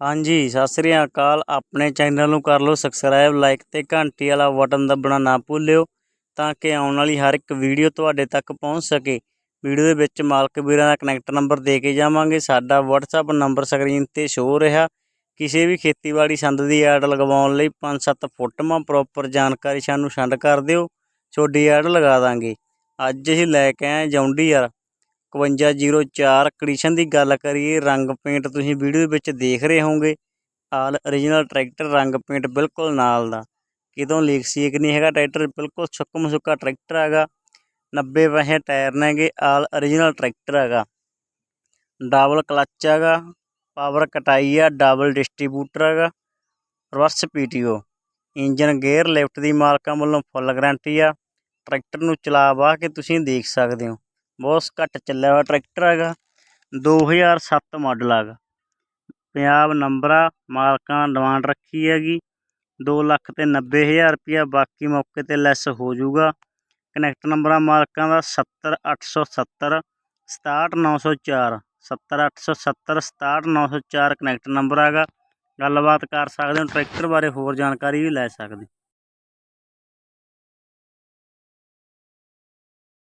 ਹਾਂਜੀ, ਸਤਿ ਸ੍ਰੀ ਅਕਾਲ। ਆਪਣੇ ਚੈਨਲ ਨੂੰ ਕਰ ਲਓ ਸਬਸਕ੍ਰਾਈਬ ਲਾਈਕ ਤੇ ਘੰਟੀ ਵਾਲਾ ਬਟਨ ਦੱਬਣਾ ਨਾ ਭੁੱਲਿਓ ਤਾਂ ਕਿ ਆਉਣ ਵਾਲੀ ਹਰ ਇੱਕ ਵੀਡੀਓ ਤੁਹਾਡੇ ਤੱਕ ਪਹੁੰਚ ਸਕੇ। ਵੀਡੀਓ ਦੇ ਵਿੱਚ ਮਾਲਕ ਵੀਰਾਂ ਦਾ ਕਨੈਕਟ ਨੰਬਰ ਦੇ ਕੇ ਜਾਵਾਂਗੇ। ਸਾਡਾ WhatsApp ਨੰਬਰ ਸਕਰੀਨ ਤੇ ਸ਼ੋ ਰਿਹਾ। ਕਿਸੇ ਵੀ ਖੇਤੀਬਾੜੀ ਸੰਦ ਦੀ ਐਡ ਲਗਵਾਉਣ ਲਈ 5-7 ਫੋਟੋਆਂ ਪ੍ਰੋਪਰ ਜਾਣਕਾਰੀ ਸਾਨੂੰ ਸੈਂਡ ਕਰ ਦਿਓ। ਤੁਹਾਡੀ ਐਡ ਲਗਾ ਦਾਂਗੇ। ਅੱਜ ਅਸੀਂ ਲੈ ਕੇ ਆਏ ਜੌਂਡੀਅਰ। 5104 ਕੰਡੀਸ਼ਨ ਦੀ ਗੱਲ ਕਰੀਏ, ਰੰਗ ਪੇਂਟ ਤੁਸੀਂ ਵੀਡੀਓ ਵਿੱਚ ਦੇਖ ਰਹੇ ਹੋਵੋਗੇ। ਆਲ origignal ਟਰੈਕਟਰ ਰੰਗ ਪੇਂਟ ਬਿਲਕੁਲ ਨਾਲ ਦਾ। ਕਿਤੋਂ ਲੀਕ ਸੀਕ ਨਹੀਂ ਹੈਗਾ, ਟਰੈਕਟਰ ਬਿਲਕੁਲ ਸੁੱਕਮ ਸੁੱਕਾ ਟਰੈਕਟਰ ਹੈਗਾ। 90 ਪੈਸੇ ਟਾਇਰ ਨੇਗੇ, ਆਲ origignal ਟਰੈਕਟਰ ਹੈਗਾ। ਡਬਲ ਕਲੱਚ ਹੈਗਾ ਪਾਵਰ ਕਟਾਈ ਆ ਡਬਲ ਡਿਸਟ੍ਰੀਬਿਊਟਰ ਹੈਗਾ। Reverse PTO engine gear lift ਦੀ ਮਾਲਕਾਂ ਵੱਲੋਂ ਫੁੱਲ ਗਾਰੰਟੀ ਆ। ਟਰੈਕਟਰ ਨੂੰ ਚਲਾ ਵਾ ਕੇ ਤੁਸੀਂ ਦੇਖ ਸਕਦੇ ਹੋ। ਬਹੁਤ ਘੱਟ ਚੱਲਿਆ ਹੋਇਆ ਟਰੈਕਟਰ ਹੈਗਾ। 2007 ਮਾਡਲ ਹੈਗਾ। ਪੰਜਾਬ ਨੰਬਰ, ਮਾਲਕਾਂ ਡਿਮਾਂਡ ਰੱਖੀ ਹੈਗੀ। 2 ਲੱਖ ਤੇ 90 ਹਜ਼ਾਰ ਰੁਪਇਆ ਬਾਕੀ ਮੌਕੇ ਤੇ ਲੈਸ ਹੋ ਜਾਊਗਾ। ਕਨੈਕਟ ਨੰਬਰਾਂ, ਮਾਲਕਾਂ ਦਾ 70870 67904 70870 67904 ਕਨੈਕਟ ਨੰਬਰ ਹੈਗਾ। ਗੱਲਬਾਤ ਕਰ ਸਕਦੇ ਹੋ, ਟਰੈਕਟਰ ਬਾਰੇ ਹੋਰ ਜਾਣਕਾਰੀ ਵੀ ਲੈ ਸਕਦੇ